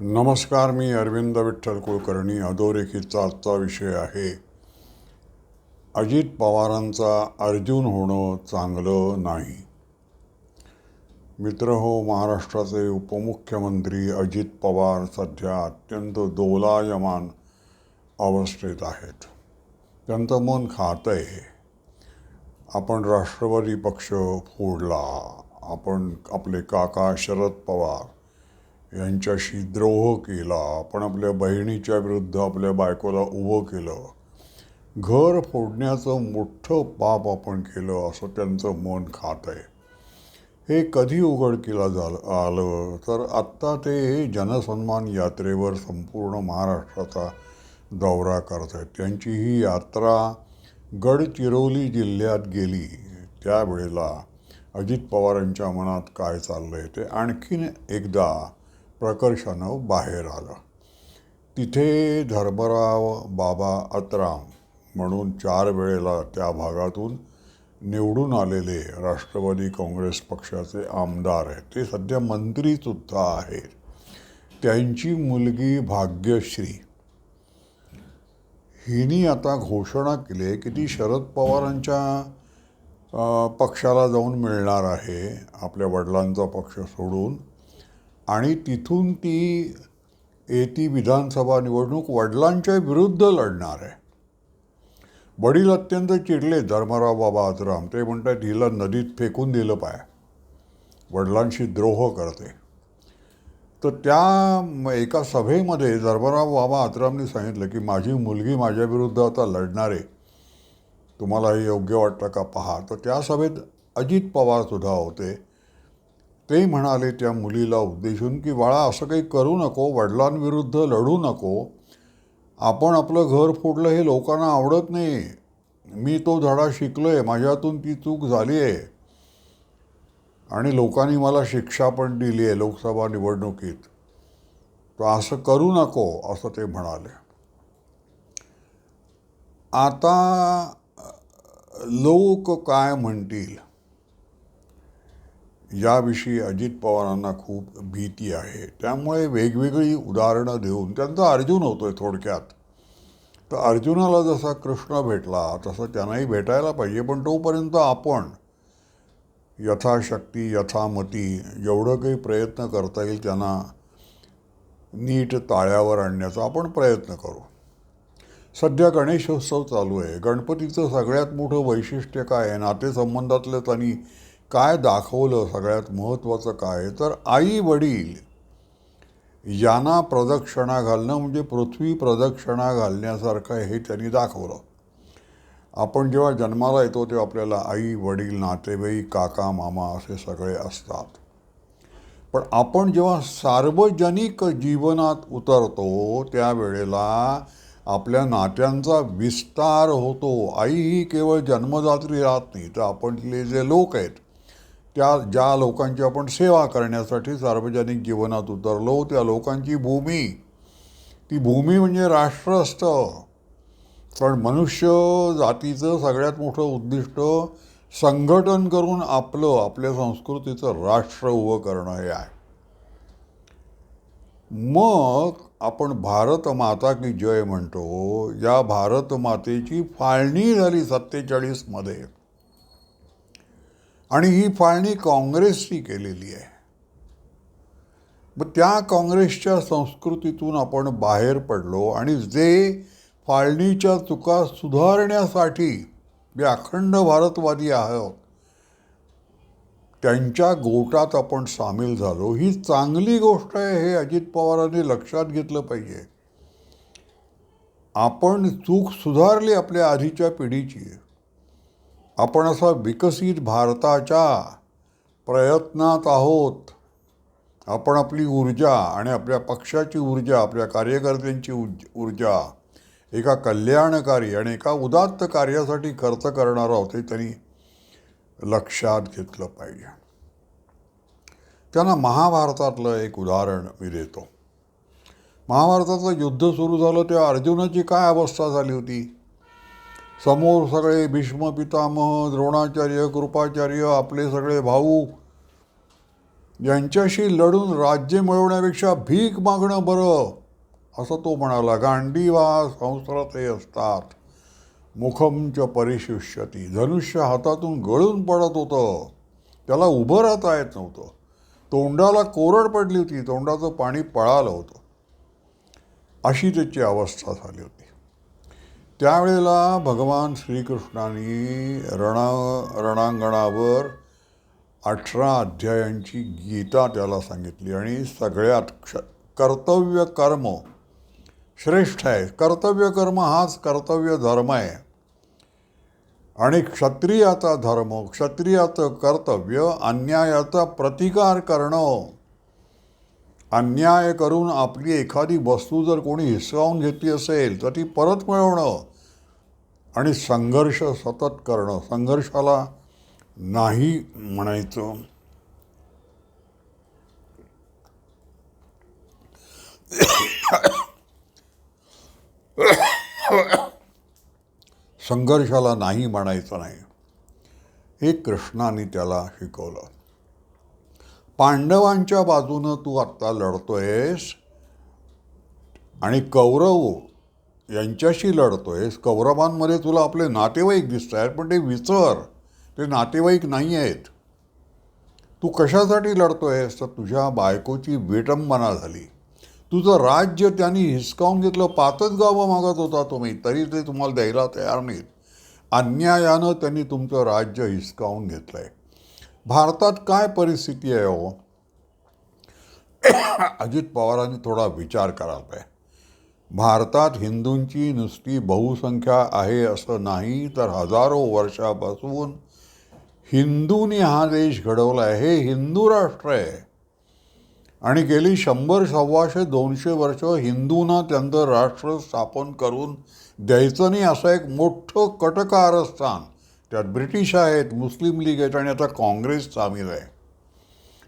नमस्कार मी अरविंद विठ्ठल कुलकर्णी. अधोरेखीचा आजचा विषय आहे. अजित पवारांचा अर्जुन होणं चांगलं नाही. मित्र हो महाराष्ट्राचे उपमुख्यमंत्री अजित पवार सध्या अत्यंत दोलायमान अवस्थेत आहेत. त्यांचं मन खातं आहे आपण राष्ट्रवादी पक्ष फोडला. आपण आपले काका शरद पवार यांच्याशी द्रोह केला. आपण आपल्या बहिणीच्या विरुद्ध आपल्या बायकोला उभं केलं. घर फोडण्याचं मोठं पाप आपण केलं असं त्यांचं मन खात आहे. हे कधी उघडकीला झालं आलं? तर आत्ता ते जनसन्मान यात्रेवर संपूर्ण महाराष्ट्राचा दौरा करत आहेत त्यांची ही यात्रा गडचिरोली जिल्ह्यात गेली. त्यावेळेला अजित पवारांच्या मनात काय चाललं आहे ते आणखीन एकदा प्रकर्षानं बाहेर आलं. तिथे धर्मराव बाबा अत्राम म्हणून चार वेळेला त्या भागातून निवडून आलेले राष्ट्रवादी काँग्रेस पक्षाचे आमदार आहेत. ते सध्या मंत्रीसुद्धा आहेत. त्यांची मुलगी भाग्यश्री. हिनी आता घोषणा केली आहे की ती शरद पवारांच्या पक्षाला जाऊन मिळणार आहे आपल्या वडिलांचा पक्ष सोडून. आणि तिथून ती येती विधानसभा निवडणूक वडिलांच्या विरुद्ध लढणार आहे. वडील अत्यंत चिडले धर्मराव बाबा आजराम ते म्हणतात हिला नदीत फेकून दिलं पाय. वडिलांशी द्रोह करते. तर त्या एका सभेमध्ये धर्मराव बाबा आत्रामने सांगितलं की माझी मुलगी माझ्या विरुद्ध आता लढणार आहे. तुम्हाला हे योग्य वाटतं का? पहा. तर त्या सभेत अजित पवारसुद्धा होते. ते म्हणाले त्या मुलीला उद्देशून की बाळा असं काही करू नको वडिलांविरुद्ध लढू नको. आपण आपलं घर फोडलं हे लोकांना आवडत नाही. मी तो धडा शिकलो आहे माझ्यातून ती चूक झाली आहे आणि लोकांनी मला शिक्षा पण दिली आहे लोकसभा निवडणुकीत. तर असं करू नको असं ते म्हणाले. आता लोक काय म्हणतील? याविषयी अजित पवारांना खूप भीती आहे. त्यामुळे वेगवेगळी उदाहरणं देऊन त्यांचा अर्जुन होतो आहे थोडक्यात. तर अर्जुनाला जसा कृष्ण भेटला तसं त्यांनाही भेटायला पाहिजे पण तोपर्यंत आपण यथाशक्ती यथामती जेवढं काही प्रयत्न करता येईल त्यांना नीट ताळ्यावर आणण्याचा आपण प्रयत्न करू. सध्या गणेशोत्सव चालू आहे. गणपतीचं सगळ्यात मोठं वैशिष्ट्य काय आहे? नातेसंबंधातलं त्यांनी काय दाखवलं सगळ्यात महत्त्वाचं काय तर आई वडील यांना प्रदक्षिणा घालणं म्हणजे पृथ्वी प्रदक्षिणा घालण्यासारखं हे त्यांनी दाखवलं. आपण जेव्हा जन्माला येतो तेव्हा आपल्याला आई वडील नातेवाईक काका मामा असे सगळे असतात. पण आपण जेव्हा सार्वजनिक जीवनात उतरतो त्यावेळेला आपल्या नात्यांचा विस्तार होतो. आई ही केवळ जन्मदात्री राहत नाही तर आपण जे लोक आहेत त्या ज्या लोकांची आपण सेवा करण्यासाठी सार्वजनिक जीवनात उतरलो त्या लोकांची भूमी ती भूमी म्हणजे राष्ट्र असतं. पण मनुष्य जातीचं सगळ्यात मोठं उद्दिष्ट संघटन करून आपलं आपल्या संस्कृतीचं राष्ट्र उभं करणं हे आहे. मग आपण भारत माता की जय म्हणतो या भारत मातेची फाळणी झाली सत्तेचाळीसमध्ये. आणि ही फाळणी काँग्रेसची केलेली आहे. मग त्या काँग्रेसच्या संस्कृतीतून आपण बाहेर पडलो आणि जे फाळणीच्या चुका सुधारण्यासाठी जे अखंड भारतवादी आहोत त्यांच्या गोटात आपण सामील झालो. ही चांगली गोष्ट आहे हे अजित पवारांनी लक्षात घेतलं पाहिजे. आपण चूक सुधारली आपल्या आधीच्या पिढीची. आपण असा विकसित भारताच्या प्रयत्नात आहोत. आपण आपली ऊर्जा आणि आपल्या पक्षाची ऊर्जा आपल्या कार्यकर्त्यांची उज ऊर्जा एका कल्याणकारी आणि एका उदात्त कार्यासाठी खर्च करणार आहोत हे त्यांनी लक्षात घेतलं पाहिजे. त्यांना महाभारतातलं एक उदाहरण मी देतो. महाभारताचं युद्ध सुरू झालं तेव्हा अर्जुनाची काय अवस्था झाली होती? समोर सगळे भीष्म पितामह द्रोणाचार्य कृपाचार्य आपले सगळे भाऊ यांच्याशी लढून राज्य मिळवण्यापेक्षा भीक मागणं बरं असं तो म्हणाला. गांडीवा संस्कृते असतात. मुखमच च परिशिष्यती. धनुष्य हातातून गळून पडत होतं. त्याला उभं राहता येत नव्हतं. तोंडाला कोरड पडली होती. तोंडाचं पाणी पळालं होतं. अशी त्याची अवस्था झाली होती. त्यावेळेला भगवान श्रीकृष्णाने रणा रणांगणावर अठरा अध्यायांची गीता त्याला सांगितली आणि सगळ्यात क्ष कर्तव्य कर्म श्रेष्ठ आहे. कर्तव्य कर्म हाच कर्तव्य धर्म आहे. आणि क्षत्रियाचा धर्म क्षत्रियाचं कर्तव्य अन्यायाचा प्रतिकार करणं अन्याय करून आपली एखादी वस्तू जर कोणी हिसकावून घेतली असेल तर ती परत मिळवणं आणि संघर्ष सतत करणं. संघर्षाला नाही म्हणायचं. संघर्षाला नाही म्हणायचं नाही. हे कृष्णाने त्याला शिकवलं. पांडवांच्या बाजूनं तू आत्ता लढतोयस आणि कौरव यांच्याशी लढतोयस. कौरवांमध्ये तुला आपले नातेवाईक दिसत आहेत पण ते विचार. ते नातेवाईक नाही आहेत तू कशासाठी लढतोयस? तर तुझ्या बायकोची विटंबना झाली. तुझं राज्य त्यांनी हिसकावून घेतलं. पाचच गावं मागत होता तुम्ही. तरी ते तुम्हाला द्यायला तयार नाहीत. अन्यायानं त्यांनी तुमचं राज्य हिसकावून घेतलं आहे भारतात काय परिस्थिती आहे हो? अजित पवारांनी थोडा विचार करायला पाहिजे. भारतात हिंदूंची नुसती बहुसंख्या आहे असं नाही तर हजारो वर्षापासून हिंदूंनी हा देश घडवला आहे हे हिंदू राष्ट्र आहे. आणि गेली शंभर सव्वाशे दोनशे वर्ष हिंदूंना त्यांचं राष्ट्र स्थापन करून द्यायचं नाही असं एक मोठं कटकारस्थान. त्यात ब्रिटिश आहेत मुस्लिम लीग आहेत आणि आता काँग्रेस सामील आहे.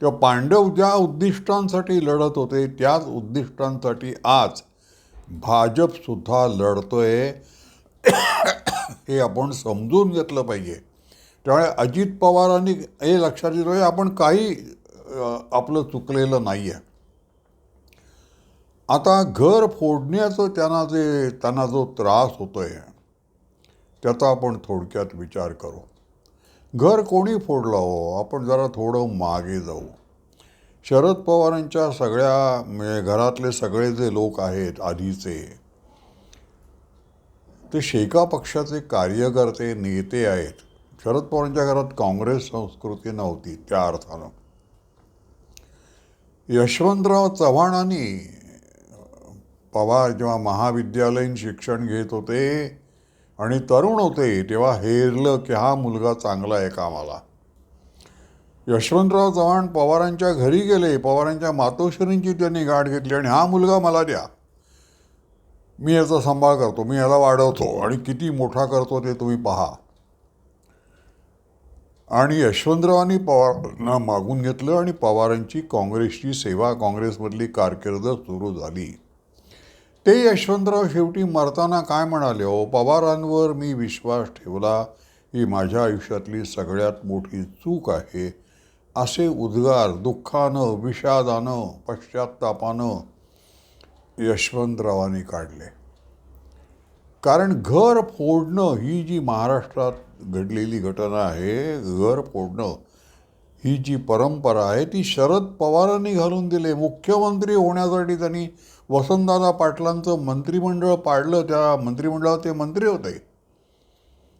तेव्हा पांडव ज्या उद्दिष्टांसाठी लढत होते त्याच उद्दिष्टांसाठी आज भाजपसुद्धा लढतोय. हे आपण समजून घेतलं पाहिजे. त्यामुळे अजित पवारांनी हे लक्षात दिलं पाहिजे आपण काही आपलं चुकलेलं नाही आहे आता घर फोडण्याचं त्यांना जे त्यांना जो त्रास होतोय त्याचा आपण थोडक्यात विचार करू. घर कोणी फोडलं हो? आपण जरा थोडं मागे जाऊ. शरद पवारांच्या सगळ्या म्हणजे घरातले सगळे जे लोक आहेत आधीचे ते शेका पक्षाचे कार्यकर्ते नेते आहेत. शरद पवारांच्या घरात काँग्रेस संस्कृती नव्हती त्या अर्थानं. यशवंतराव चव्हाणांनी पवार जेव्हा महाविद्यालयीन शिक्षण घेत होते आणि तरुण होते तेव्हा हेरलं की हा मुलगा चांगला आहे कामाला. यशवंतराव चव्हाण पवारांच्या घरी गेले पवारांच्या मातोश्रींची त्यांनी गाठ घेतली आणि हा मुलगा मला द्या. मी याचा सांभाळ करतो मी याला वाढवतो आणि किती मोठा करतो ते तुम्ही पहा. आणि यशवंतरावांनी पवारांना मागून घेतलं आणि पवारांची काँग्रेसची सेवा काँग्रेसमधली कारकीर्द सुरू झाली. ते यशवंतराव शेवटी मरताना काय म्हणाले? हो पवारांवर मी विश्वास ठेवला. ही माझ्या आयुष्यातली सगळ्यात मोठी चूक आहे. असे उद्गार दुःखानं विषादानं पश्चात्तापानं यशवंतरावांनी काढले. कारण घर फोडणं ही जी महाराष्ट्रात घडलेली घटना आहे घर फोडणं ही जी परंपरा आहे ती शरद पवारांनी घालून दिले. मुख्यमंत्री होण्यासाठी त्यांनी वसंतदादा पाटलांचं मंत्रिमंडळ पाडलं त्या मंत्रिमंडळात ते मंत्री होते.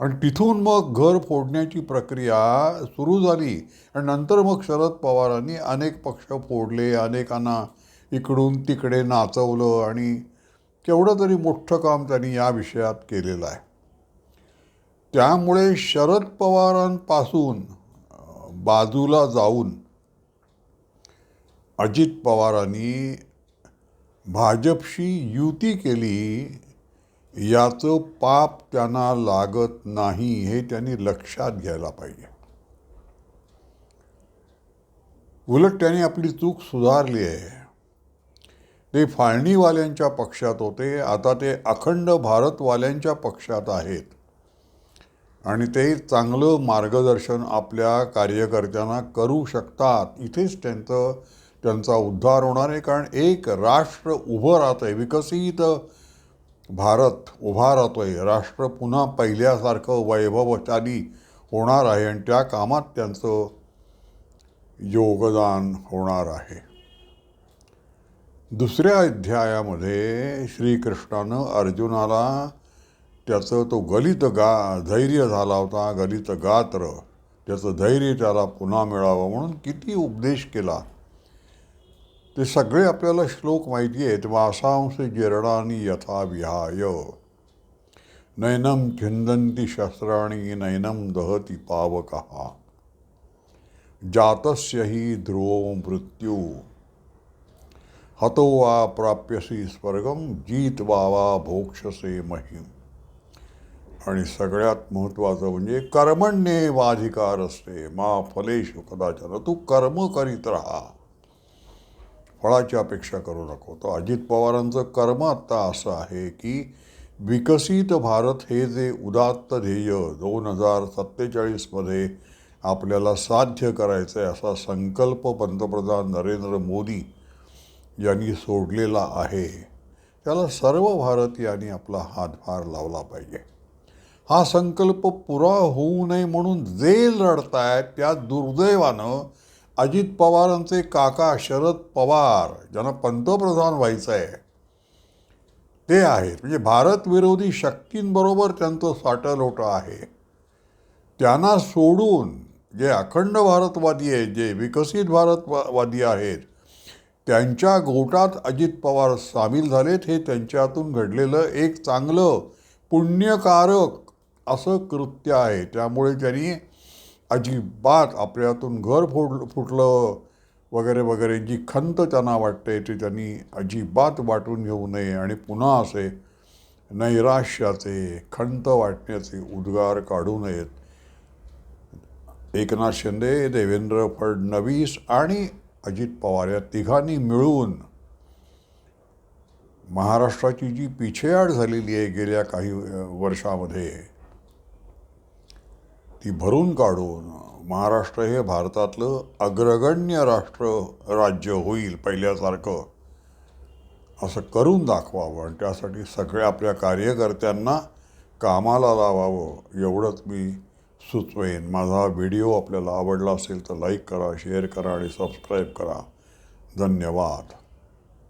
आणि तिथून मग घर फोडण्याची प्रक्रिया सुरू झाली. आणि नंतर मग शरद पवारांनी अनेक पक्ष फोडले अनेकांना इकडून तिकडे नाचवलं आणि केवढं तरी मोठं काम त्यांनी या विषयात केलेलं आहे. त्यामुळे शरद पवारांपासून बाजूला जाऊन अजित पवारांनी भाजपशी युती केली याचं पाप त्यांना लागत नाही हे त्यांनी लक्षात घ्यायला पाहिजे. उलट त्यांनी आपली चूक सुधारली आहे. ते फाळणीवाल्यांच्या पक्षात होते आता ते अखंड भारतवाल्यांच्या पक्षात आहेत. आणि ते चांगलं मार्गदर्शन आपल्या कार्यकर्त्यांना करू शकतात. इथेच त्यांचं त्यांचा उद्धार होणार आहे कारण एक राष्ट्र उभं राहतं आहे विकसित भारत उभा राहतो आहे राष्ट्र पुन्हा पहिल्यासारखं वैभवशाली होणार आहे आणि त्या कामात त्यांचं योगदान होणार आहे. दुसऱ्या अध्यायामध्ये श्रीकृष्णानं अर्जुनाला त्याचं तो गलित गा धैर्य झाला होता गलित गात्र. त्याचं धैर्य त्याला पुन्हा मिळावं म्हणून किती उपदेश केला. ते सगळे आपल्याला श्लोक माहिती आहेत. वासांसे जीर्णानी यथा विहाय. नैनम छिंदंती शस्त्राणी नैनम दहती पावकः। जातस्य ही ध्रुव मृत्यू। हतो वा प्राप्यसी स्वर्गम जीत वा वा भोक्षसे महिम आणि सगळ्यात महत्त्वाचं म्हणजे कर्मण्ये वाधिकार असते मा फलेषु कदाचन तू कर्म करीत राहा। फळाची अपेक्षा करू नको. तर अजित पवारांचं कर्म आत्ता असं आहे की विकसित भारत हे जे उदात्त ध्येय दोन हजार सत्तेचाळीसमध्ये आपल्याला साध्य करायचं आहे असा संकल्प पंतप्रधान नरेंद्र मोदी यांनी सोडलेला आहे. त्याला सर्व भारतीयांनी आपला हातभार लावला पाहिजे. हा संकल्प पुरा होऊ नये म्हणून जे लढतायत त्या दुर्दैवानं अजित पवारांचे काका शरद पवार ज्यांना पंतप्रधान व्हायचं आहे ते आहेत. म्हणजे भारत विरोधी शक्तींबरोबर त्यांचं साटलोटं आहे. त्यांना सोडून जे अखंड भारतवादी आहेत जे विकसित भारतवादी आहेत त्यांच्या गोटात अजित पवार सामील झालेत हे त्यांच्यातून घडलेलं एक चांगलं पुण्यकारक असं कृत्य आहे. त्यामुळे त्यांनी अजिबात आपल्यातून घर फोड फुटलं वगैरे वगैरे जी खंत त्यांना वाटते ती त्यांनी अजिबात वाटून घेऊ नये. आणि पुन्हा असे नैराश्याचे खंत वाटण्याचे उद्गार काढू नयेत. एकनाथ शिंदे देवेंद्र फडणवीस आणि अजित पवार या तिघांनी मिळून महाराष्ट्राची जी पिछेहाट झालेली आहे गेल्या काही वर्षामध्ये ती भरून काढून महाराष्ट्र हे भारतातलं अग्रगण्य राष्ट्र राज्य होईल पहिल्यासारखं असं करून दाखवावं. आणि त्यासाठी सगळ्या आपल्या कार्यकर्त्यांना कामाला लावावं एवढंच मी सुचवेन. माझा व्हिडिओ आपल्याला आवडला असेल तर लाईक करा शेअर करा आणि सबस्क्राईब करा. धन्यवाद.